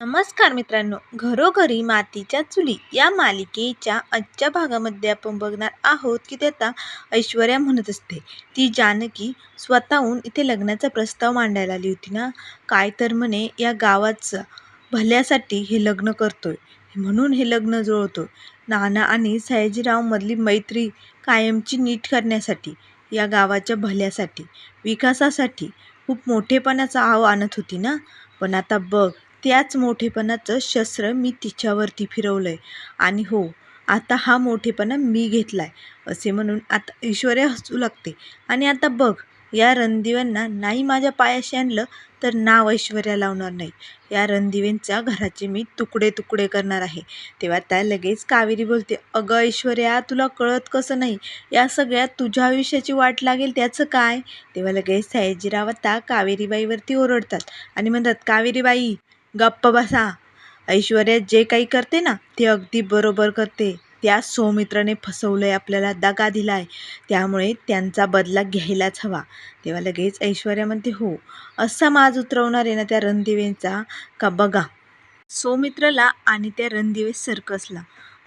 नमस्कार मित्रांनो घरोघरी मातीच्या चुली या मालिकेच्या आजच्या भागामध्ये आपण बघणार आहोत की त्याचा ऐश्वर्या म्हणत असते. ती जानकी स्वतःहून इथे लग्नाचा प्रस्ताव मांडायला आली होती ना? काय तर म्हणे या गावाचं भल्यासाठी हे लग्न करतोय. म्हणून हे लग्न जुळवतो नाना आणि सयाजीरावमधली मैत्री कायमची नीट करण्यासाठी या गावाच्या भल्यासाठी विकासासाठी खूप मोठेपणाचा आव आणत होती ना? पण आता बघ त्याच मोठेपणाचं शस्त्र मी तिच्यावरती फिरवलं आहे आणि हो आता हा मोठेपणा मी घेतला आहे असे म्हणून आता ऐश्वर्या हसू लागते. आणि आता बघ या रणदिव्यांना नाही माझ्या पायाशी आणलं तर नाव ऐश्वर्या लावणार नाही. या रणदिवेंच्या घराचे मी तुकडे तुकडे करणार आहे. तेव्हा त्या लगेच कावेरी बोलते अगं ऐश्वर्या तुला कळत कसं नाही? या सगळ्यात तुझ्या आयुष्याची वाट लागेल त्याचं काय? तेव्हा लगेच सयाजीराव आता कावेरीबाईवरती ओरडतात आणि म्हणतात कावेरीबाई गप्प बसा. ऐश्वर्या जे काही करते ना ते अगदी बरोबर करते. त्या सौमित्राने फसवलंय आपल्याला दगा दिलाय. त्यामुळे त्यांचा बदला घ्यायलाच हवा. तेव्हा लगेच ऐश्वर्या म्हणते हो असा माज उतरवणार आहे ना त्या रणदिवेंचा? का बघा. सौमित्रला आणि त्या रणदिवे सर्कसला.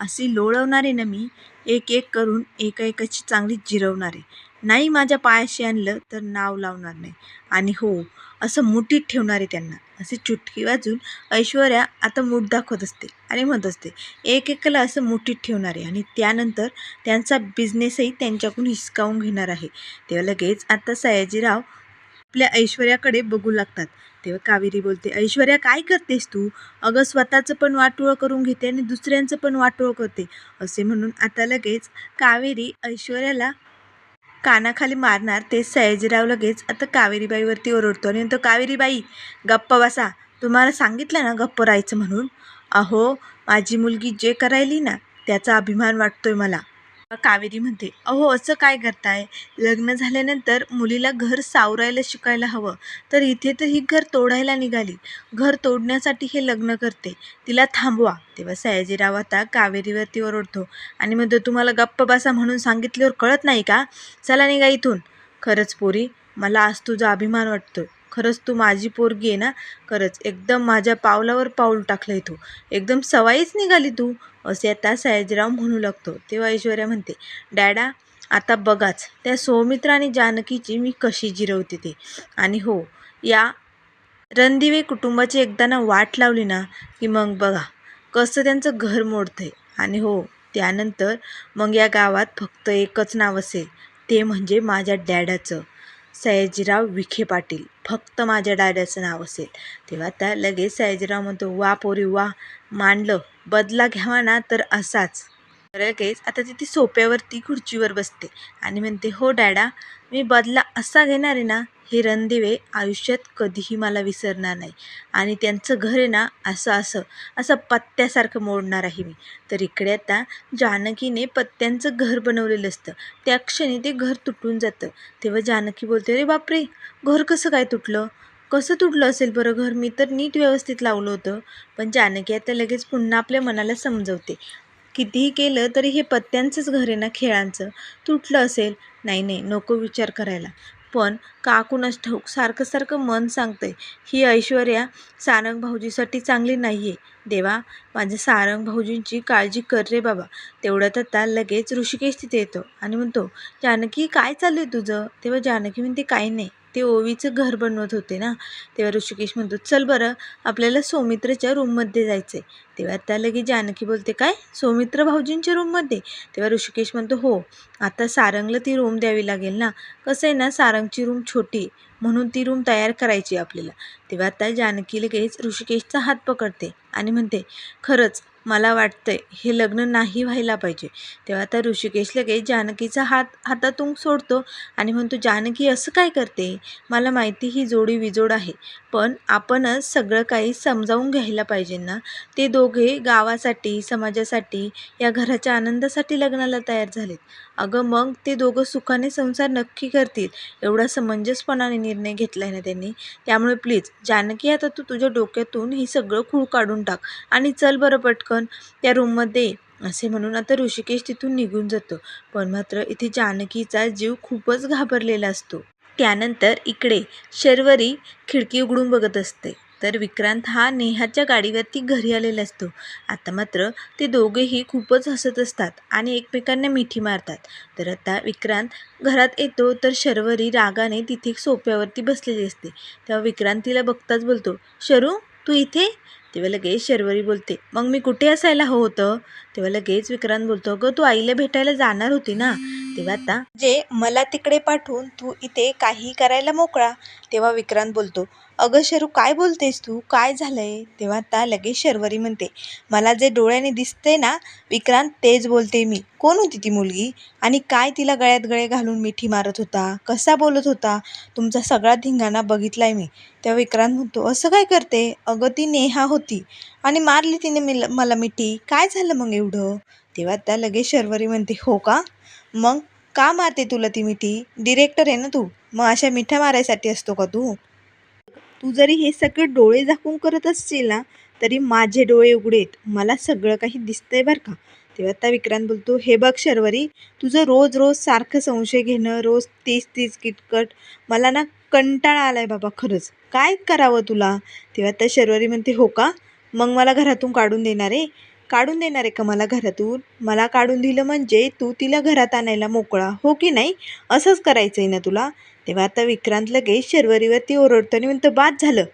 अशी लोळवणार आहे ना मी? एक एक करून एका एकाची चांगली जिरवणार आहे. नाही माझ्या पायाशी आणलं तर नाव लावणार नाही. आणि हो असं मुठीत ठेवणार आहे त्यांना. असे चुटकी वाजून ऐश्वर्या आता मूठ दाखवत असते आणि म्हणत असते एक एकाला असं मुठीत ठेवणार आहे आणि त्यानंतर त्यांचा बिझनेसही त्यांच्याकडून हिसकावून घेणार आहे. तेव्हा लगेच आता सयाजीराव आपल्या ऐश्वर्याकडे बघू लागतात. तेव्हा कावेरी बोलते ऐश्वर्या काय करतेस तू? अगं स्वतःचं पण वाटोळं करून घेते आणि दुसऱ्यांचं पण वाटोळं करते. असे म्हणून आता लगेच कावेरी ऐश्वर्याला कानाखाली मारणार ते सयाजीराव लगेच आता कावेरीबाईवरती ओरडतो आणि तो कावेरीबाई गप्प बसा. तुम्हाला सांगितलं ना गप्प राहायचं म्हणून? अहो माझी मुलगी जे करायली ना त्याचा अभिमान वाटतोय मला. कावेरी म्हणते अहो असं काय करताय? लग्न झाल्यानंतर मुलीला घर सावरायला शिकायला हवं. तर इथे तर ही घर तोडायला निघाली. घर तोडण्यासाठी हे लग्न करते. तिला थांबवा. तेव्हा सयाजीराव आता कावेरीवरती ओरडतो. आणि म्हणतो तुम्हाला गप्प बसा म्हणून सांगितल्यावर कळत नाही का? चला निघा इथून. खरंच पोरी मला आज तुझा अभिमान वाटतो खरंच तू माझी पोरगी आहे ना? खरंच. एकदम माझ्या पावलावर पाऊल टाकलंय तू. एकदम सवाईच निघाली तू. असे आता सयाजीराव म्हणू लागतो. तेव्हा ऐश्वर्या म्हणते डॅडा आता बघाच. त्या सौमित्र आणि जानकीची मी कशी जिरवते ते. आणि हो या रणदिवे कुटुंबाची एकदा ना वाट लावली ना की मग बघा कसं त्यांचं घर मोडतंय. आणि हो त्यानंतर मग या गावात फक्त एकच नाव असेल. ते म्हणजे माझ्या डॅडाचं. सयाजीराव विखे पाटील. फक्त माझ्या डॅडाचं नाव असेल. तेव्हा त्या लगेच सयाजीराव म्हणतो वा पोरी वा. मांडलं. बदला घ्यावा ना तर असाच. लगेच आता तिथे सोप्यावरती खुर्चीवर बसते आणि म्हणते हो डॅडा. मी बदला असा घेणार आहे ना हे रणदिवे आयुष्यात कधीही मला विसरणार नाही. आणि त्यांचं घर आहे ना असं असं असं पत्त्यासारखं मोडणार आहे मी. तर इकडे आता जानकीने पत्त्यांचं घर बनवलेलं असतं. त्या क्षणी ते घर तुटून जातं. तेव्हा जानकी बोलते अरे बापरे! घर कसं काय तुटलं? कसं तुटलं असेल बरं घर? मी तर नीट व्यवस्थित लावलं होतं. पण जानकी आता लगेच पुन्हा आपल्या मनाला समजवते. कितीही केलं तरी हे पत्त्यांचंच घर आहे ना खेळांचं. तुटलं असेल? नाही नाही नको विचार करायला. पण काकूनच ठाऊक सारखं सारखं मन सांगतंय ही ऐश्वर्या सारंग भाऊजीसाठी चांगली नाही आहे देवा माझ्या सारंग भाऊजींची काळजी कर रे बाबा. तेवढ्यात आता लगेच ऋषिकेश तिथे येतो. आणि म्हणतो जानकी काय चाललं आहे तुझं? तेव्हा जानकी म्हणते काही नाही. ते ओवीचं घर बनवत होते ना. तेव्हा ऋषिकेश म्हणतो चल बरं आपल्याला सौमित्रच्या रूममध्ये जायचं आहे तेव्हा त्या लगेच जानकी बोलते काय? सौमित्र भाऊजींच्या रूममध्ये तेव्हा ऋषिकेश म्हणतो हो आता सारंगला ती रूम द्यावी लागेल ना. कसं आहे ना सारंगची रूम छोटी म्हणून ती रूम तयार करायची आपल्याला. तेव्हा आता जानकी लगेच ऋषिकेशचा हात पकडते आणि म्हणते खरंच मला वाटतंय हे लग्न नाही व्हायला पाहिजे. तेव्हा आता ऋषिकेश लगेच जानकीचा हात हातातून सोडतो आणि म्हणतो जानकी असं काय करते? मला माहिती ही जोडी विजोड आहे. पण आपणच सगळं काही समजावून घ्यायला पाहिजे ना? ते दोघे गावासाठी समाजासाठी या घराच्या आनंदासाठी लग्नाला तयार झालेत. अगं मग ते दोघं सुखाने संसार नक्की करतील एवढा समंजसपणाने निर्णय घेतला आहे ना त्यांनी? त्यामुळे प्लीज जानकी आता तू तुझ्या डोक्यातून हे सगळं खूळ काढून टाक आणि चल बरं पटकन. त्या रूममध्ये असे म्हणून आता ऋषिकेश तिथून निघून जातो. पण मात्र इथे जानकीचा जीव खूपच घाबरलेला असतो. त्यानंतर इकडे शर्वरी खिडकी उघडून बघत असते. तर विक्रांत हा नेहाच्या गाडीवरती घरी आलेला असतो. आता मात्र ते दोघेही खूपच हसत असतात आणि एकमेकांना मिठी मारतात. तर आता विक्रांत घरात येतो तर शर्वरी रागाने तिथे सोप्यावरती बसलेली असते. तेव्हा विक्रांत तिला बघताच बोलतो शरू तू इथे? तेव्हा लगेच शर्वरी बोलते मग मी कुठे असायला हवं होतं? तेव्हा लगेच विक्रांत बोलतो ग तू आईला भेटायला जाणार होती ना? तेव्हा आता जे मला तिकडे पाठवून तू इथे काही करायला मोकळा तेव्हा विक्रांत बोलतो अगं शरू काय बोलतेस तू? काय झालंय? तेव्हा आता लगेच शर्वरी म्हणते मला जे डोळ्याने दिसते ना विक्रांत तेच बोलते मी. कोण होती ती मुलगी? आणि काय तिला गळ्यात गळे घालून मिठी मारत होता? कसा बोलत होता? तुमचा सगळा धिंगाणा बघितलाय मी. तेव्हा विक्रांत म्हणतो असं काय करते? अगं ती नेहा होती आणि मारली तिने मिल मला मिठी. काय झालं मग एवढं? तेव्हा त्या लगेच शर्वरी म्हणते हो का? मग का मारते तुला ती मिठी? डिरेक्टर आहे ना तू. मग अशा मिठ्या मारायसाठी असतो का तू? तू जरी हे सगळे डोळे झाकून करत असशील ना तरी माझे डोळे उघडेत. मला सगळं काही दिसतंय बरं का? तेव्हा आता विक्रांत बोलतो हे बघ शर्वरी तुझं रोज रोज सारखं संशय घेणं रोज तीच तीच किटकट मला ना कंटाळा आलाय बाबा खरंच. काय करावं तुला? तेव्हा आता शर्वरी म्हणते हो का? मग मला घरातून काढून देणार आहे. काढून देणार आहे का मला घरातून? मला काढून दिलं म्हणजे तू तिला घरात आणायला मोकळा हो की नाही? असंच करायचं आहे ना तुला? तेव्हा आता विक्रांत लगेच शर्वरीवरती ओरडतो आणि म्हणतो बाद झालं.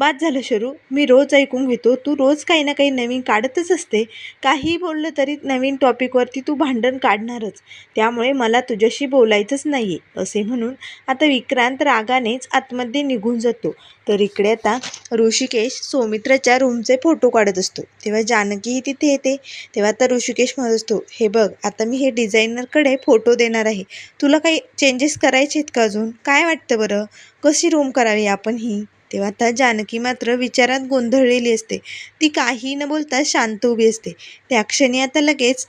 बाद झालं शरू. मी रोज ऐकून घेतो. तू रोज काही ना काही नवीन काढतच असते. काही बोललं तरी नवीन टॉपिकवरती तू भांडण काढणारच. त्यामुळे मला तुझ्याशी बोलायचंच नाही आहे असे म्हणून आता विक्रांत रागानेच आतमध्ये निघून जातो. तर इकडे आता ऋषिकेश सौमित्राच्या रूमचे फोटो काढत असतो. तेव्हा जानकीही तिथे येते. तेव्हा आता ऋषिकेश म्हणत असतो. हे बघ आता मी हे डिझायनरकडे फोटो देणार आहे. तुला काही चेंजेस करायचे आहेत का अजून? काय वाटतं बरं? कशी रूम करावी आपण ही? तेव्हा आता जानकी मात्र विचारात गोंधळलेली असते. ती काही न बोलता शांत उभी असते. त्या क्षणी आता लगेच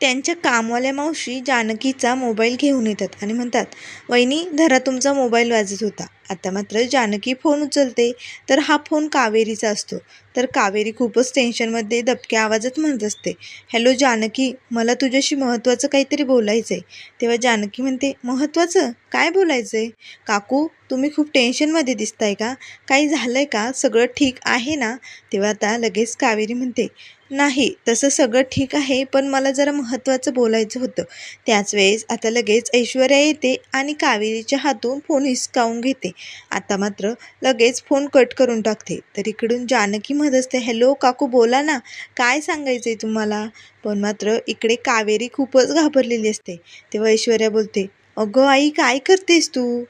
त्यांच्या कामवाल्या मावशी जानकीचा मोबाईल घेऊन येतात आणि म्हणतात वहिनी धरा तुमचा मोबाईल वाजत होता. आता मात्र जानकी फोन उचलते. तर हा फोन कावेरीचा असतो. तर कावेरी खूपच टेन्शनमध्ये दबक्या आवाजात म्हणत असते हॅलो जानकी मला तुझ्याशी महत्त्वाचं काहीतरी बोलायचं आहे तेव्हा जानकी म्हणते महत्त्वाचं? काय बोलायचं आहे काकू तुम्ही खूप टेन्शनमध्ये दिसताय का? काही झालं आहे का? सगळं ठीक आहे ना? तेव्हा आता लगेच कावेरी म्हणते नाही तसं सगळं ठीक आहे पण मला जरा महत्त्वाचं बोलायचं होतं. त्याच वेळेस आता लगेच ऐश्वर्या येते आणि कावेरीच्या हातून फोन हिसकावून घेते. आता मात्र लगेच फोन कट करून टाकते. तर इकडून जानकी म्हणत असते हॅलो काकू बोला ना काय सांगायचं आहे तुम्हाला? पण मात्र इकडे कावेरी खूपच घाबरलेली असते. तेव्हा ऐश्वर्या बोलते अगं आई काय करतेस तू?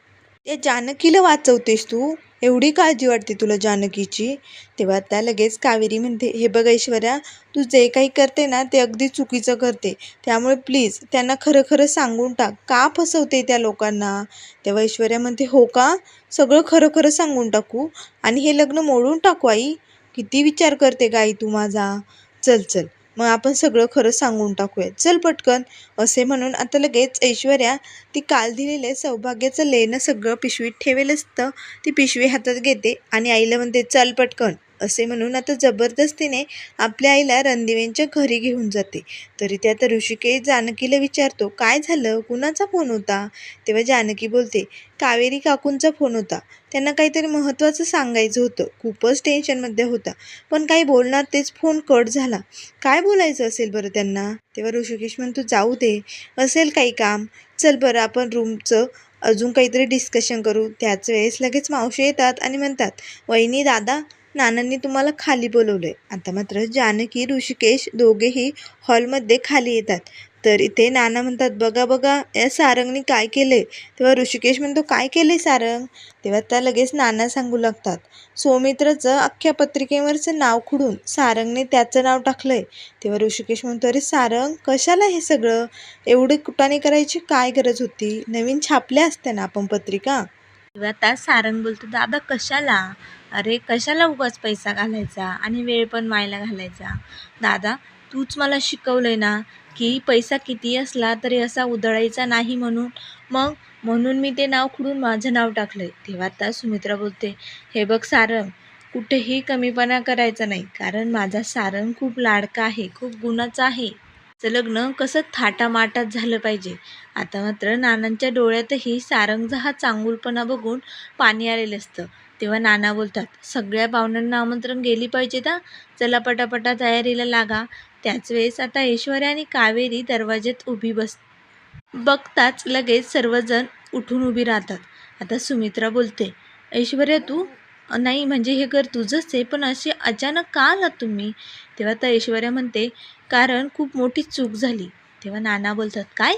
त्या जानकीला वाचवतेस तू? एवढी काळजी वाटते तुला जानकीची? तेव्हा त्या लगेच कावेरी म्हणते हे बघ ऐश्वर्या तू जे काही करते ना ते अगदी चुकीचं करते. त्यामुळे प्लीज त्यांना खरं खरं सांगून टाक. का फसवते त्या लोकांना? तेव्हा ऐश्वर्या म्हणते हो का? सगळं खरं खरं सांगून टाकू. आणि हे लग्न मोडून टाकू आई. किती विचार करते गाई तू माझा. चल चल. मग आपण सगळं खरं सांगून टाकूया चल पटकन असे म्हणून आता लगेच ऐश्वर्या ती काल दिलेलं सौभाग्याचं लेणं सगळं पिशवीत ठेवेल असतं. ती पिशवी हातात घेते आणि आईला म्हणते चल पटकन. असे म्हणून आता जबरदस्तीने आपल्या आईला रणदिवेंच्या घरी घेऊन जाते. तरी ते आता ऋषिकेश जानकीला विचारतो काय झालं? कुणाचा फोन होता? तेव्हा जानकी बोलते कावेरी काकूंचा फोन होता. त्यांना काहीतरी महत्त्वाचं सांगायचं होतं. खूपच टेन्शनमध्ये होता. पण काही बोलणार तेच फोन कट झाला. काय बोलायचं असेल बरं त्यांना? तेव्हा ऋषिकेश म्हणतो जाऊ दे. असेल काही काम. चल बरं आपण रूमचं अजून काहीतरी डिस्कशन करू. त्याच वेळेस लगेच मावशी येतात आणि म्हणतात वहिनी दादा नानांनी तुम्हाला खाली बोलवलं आहे आता मात्र जानकी ऋषिकेश दोघेही हॉलमध्ये खाली येतात. तर इथे नाना म्हणतात बघा बघा या सारंगनी काय केलं आहे तेव्हा ऋषिकेश म्हणतो काय केलं आहे सारंग? तेव्हा त्या लगेच नाना सांगू लागतात सौमित्रचं अख्ख्या पत्रिकेवरचं नाव खुडून सारंगने त्याचं नाव टाकलं आहे तेव्हा ऋषिकेश म्हणतो अरे सारंग कशाला हे सगळं? एवढे कुटाने करायची काय गरज होती? नवीन छापल्या असत्या ना आपण पत्रिका. आता सारंग बोलतो दादा कशाला? अरे कशाला उगाच पैसा घालायचा आणि वेळ पण मायला घालायचा? दादा तूच मला शिकवलंय ना की पैसा किती असला तरी असा उधळायचा नाही म्हणून. मग म्हणून मी ते नाव खुडून माझं नाव टाकलंय. तेव्हा आता सुमित्रा बोलते हे बघ सारंग कुठेही कमीपणा करायचा नाही कारण माझा सारंग खूप लाडका आहे खूप गुणाचा आहे. त्याचं लग्न कसं थाटामाटात झालं पाहिजे? आता मात्र नानांच्या डोळ्यातही सारंगचा हा चांगुलपणा बघून पाणी आलेलं असतं. तेव्हा नाना बोलतात सगळ्या पाहुण्यांना आमंत्रण गेली पाहिजे ता चला पटापटा तयारीला लागा. त्याच वेळेस आता ऐश्वर्या आणि कावेरी दरवाज्यात उभी बस बघताच लगेच सर्वजण उठून उभी राहतात. आता सुमित्रा बोलते ऐश्वर्या तू? नाही म्हणजे हे घर तुझंच आहे पण असे अचानक का आलात तुम्ही? तेव्हा आता ऐश्वर्या म्हणते कारण खूप मोठी चूक झाली. तेव्हा नाना बोलतात काय?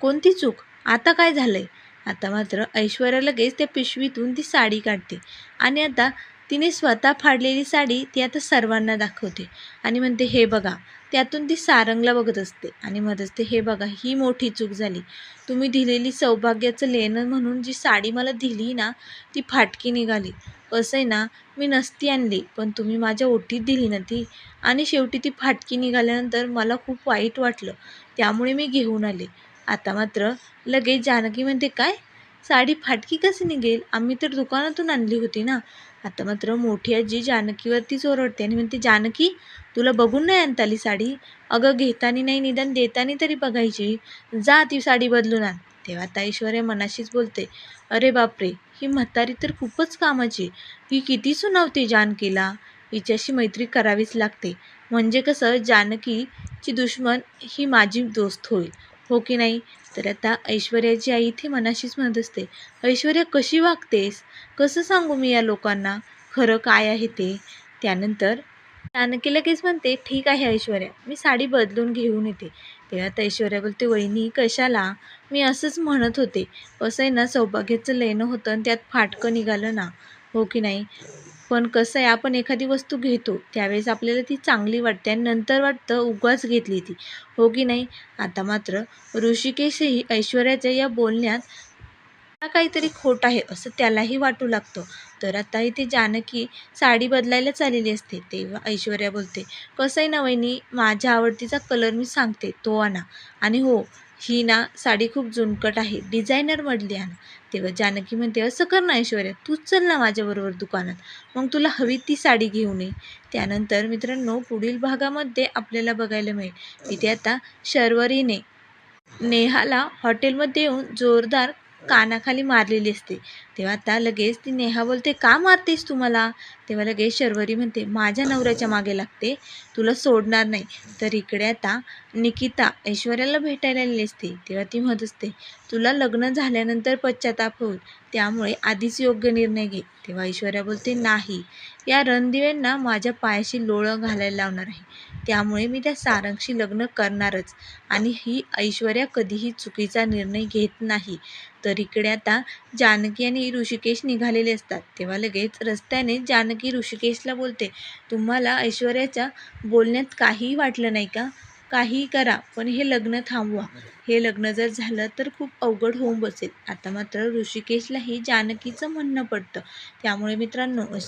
कोणती चूक? आता काय झालंय? आता मात्र ऐश्वर्या लगेच त्या पिशवीतून ती साडी काढते. आणि आता तिने स्वतः फाडलेली साडी ती आता सर्वांना दाखवते. आणि म्हणते हे बघा त्यातून ती सारंगला बघत असते. आणि म्हणत असते हे बघा ही मोठी चूक झाली. तुम्ही दिलेली सौभाग्याचं लेणं म्हणून जी साडी मला दिली ना ती फाटकी निघाली. कसं आहे ना मी नसती आणली पण तुम्ही माझ्या ओटीत दिली ना ती. आणि शेवटी ती फाटकी निघाल्यानंतर मला खूप वाईट वाटलं. त्यामुळे मी घेऊन आले. आता मात्र लगेच जानकी म्हणते काय? साडी फाटकी कशी निघेल? आम्ही तर दुकानातून आणली होती ना. आता मात्र मोठी आजी जानकीवरतीच ओरडते आणि म्हणते जानकी तुला बघून नाही आणता आली साडी? अगं घेताना नाही निदान देताना तरी बघायची. जा ती साडी बदलून आण. तेव्हा आता ऐश्वर्या मनाशीच बोलते अरे बापरे ही म्हातारी तर खूपच कामाची. ही किती सुनावते जानकीला? हिच्याशी मैत्री करावीच लागते. म्हणजे कसं जानकीची दुश्मन ही माझी दोस्त होईल. हो की नाही? तर आता ऐश्वर्याची आई इथे मनाशीच म्हणत असते ऐश्वर्या कशी वागतेस? कसं सांगू मी या लोकांना? खरं काय आहे ते? त्यानंतर जानकी लगेच म्हणते ठीक आहे ऐश्वर्या मी साडी बदलून घेऊन येते. तेव्हा आता ऐश्वर्या बोलते वहिनी कशाला? मी असंच म्हणत होते कसं आहे ना सौभाग्याचं लेणं होतं आणि त्यात फाटकं निघालं ना. हो की नाही? पण कसं आहे आपण एखादी वस्तू घेतो त्यावेळेस आपल्याला ती चांगली वाटते आणि नंतर वाटतं उगाच घेतली ती. हो की नाही? आता मात्र ऋषिकेशही ऐश्वर्याच्या या बोलण्यात काहीतरी खोट आहे असं त्यालाही वाटू लागतं. तर आता इथे जानकी साडी बदलायला चाललेली असते. तेव्हा ऐश्वर्या बोलते कसं आहे ना वहिनी माझ्या आवडतीचा कलर मी सांगते तो आणा. आणि हो ही ना साडी खूप जुनकट आहे डिझायनर डिझायनरमधली आणा तेव्हा जानकी म्हणते असं कर ना ऐश्वर्या तूच चल ना माझ्याबरोबर दुकानात मग तुला हवी ती साडी घेऊन ये. त्यानंतर मित्रांनो पुढील भागामध्ये आपल्याला बघायला मिळेल. इथे आता शर्वरीने नेहाला हॉटेलमध्ये येऊन जोरदार कानाखाली मारलेली असते. तेव्हा आता लगेच ती नेहा बोलते का मारतेस तू मला तेव्हा लगेच शर्वरी म्हणते माझ्या नवऱ्याच्या मागे लागते तुला सोडणार नाही. तर इकडे आता निकिता ऐश्वर्याला भेटायला आलेली असते. तेव्हा ती म्हणत असते तुला लग्न झाल्यानंतर पश्चाताप होईल त्यामुळे आधीच योग्य निर्णय घे. तेव्हा ऐश्वर्या बोलते नाही या रणदिव्यांना माझ्या पायाशी लोळं घालायला लावणार आहे. त्यामुळे मी त्या सारंगशी लग्न करणारच आणि ही ऐश्वर्या कधीही चुकीचा निर्णय घेत नाही. तर इकडे आता जानकी आणि ऋषिकेश निघालेले असतात. तेव्हा लगेच रस्त्याने जानकी ऋषिकेशला बोलते तुम्हाला ऐश्वर्याच्या बोलण्यात काहीही वाटलं नाही का? काहीही करा पण हे लग्न थांबवा. हे लग्न जर झालं तर खूप अवघड होऊन बसेल. आता मात्र ऋषिकेशलाही जानकीचं म्हणणं पडतं. त्यामुळे मित्रांनो